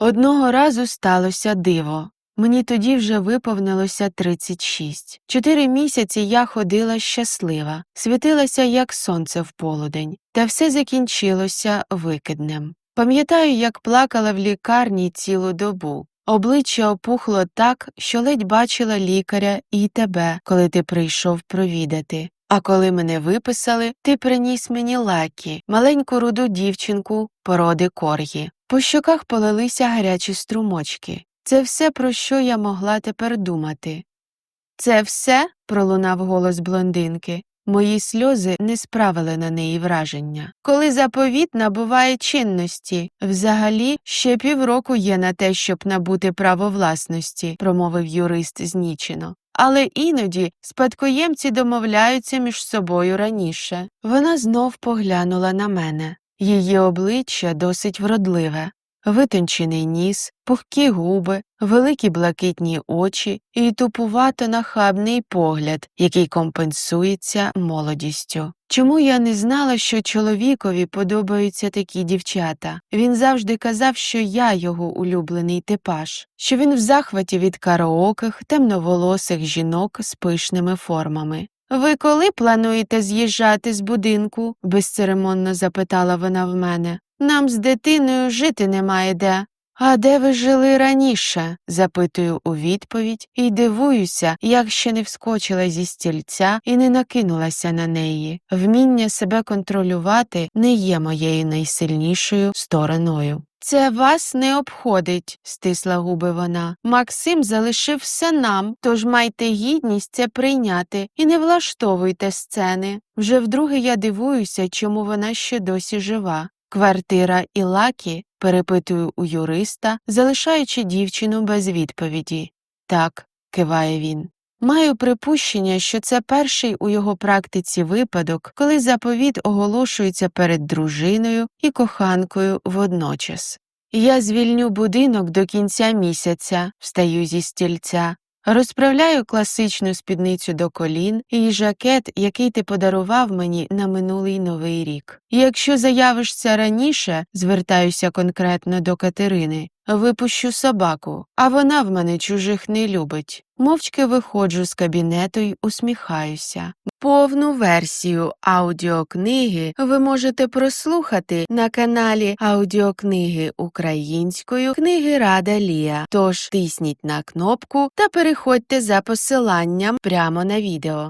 Одного разу сталося диво. Мені тоді вже виповнилося 36. Чотири місяці я ходила щаслива, світилася, як сонце в полудень, та все закінчилося викиднем. Пам'ятаю, як плакала в лікарні цілу добу. Обличчя опухло так, що ледь бачила лікаря і тебе, коли ти прийшов провідати. А коли мене виписали, ти приніс мені лакі, маленьку руду дівчинку породи коргі. По щоках полилися гарячі струмочки. Це все, про що я могла тепер думати. Це все? пролунав голос блондинки. Мої сльози не справили на неї враження. Коли заповіт набуває чинності, взагалі ще півроку є на те, щоб набути право власності, промовив юрист знічено. Але іноді спадкоємці домовляються між собою раніше. Вона знов поглянула на мене. Її обличчя досить вродливе, витончений ніс, пухкі губи, великі блакитні очі і тупувато нахабний погляд, який компенсується молодістю. Чому я не знала, що чоловікові подобаються такі дівчата? Він завжди казав, що я його улюблений типаж, що він в захваті від караоких, темноволосих жінок з пишними формами. Ви коли плануєте з'їжджати з будинку? безцеремонно запитала вона в мене. Нам з дитиною жити немає де. А де ви жили раніше? запитую у відповідь і дивуюся, як ще не вскочила зі стільця і не накинулася на неї. Вміння себе контролювати не є моєю найсильнішою стороною. Це вас не обходить, стисла губи вона. Максим залишив все нам, тож майте гідність це прийняти і не влаштовуйте сцени. Вже вдруге я дивуюся, чому вона ще досі жива. Квартира і лакі, перепитую у юриста, залишаючи дівчину без відповіді. Так, киває він. Маю припущення, що це перший у його практиці випадок, коли заповіт оголошується перед дружиною і коханкою водночас. Я звільню будинок до кінця місяця, встаю зі стільця, розправляю класичну спідницю до колін і жакет, який ти подарував мені на минулий новий рік. Якщо заявишся раніше, звертаюся конкретно до Катерини, випущу собаку, а вона в мене чужих не любить. Мовчки виходжу з кабінету й усміхаюся. Повну версію аудіокниги ви можете прослухати на каналі Аудіокниги українською книги Рада Лія. Тож тисніть на кнопку та переходьте за посиланням прямо на відео.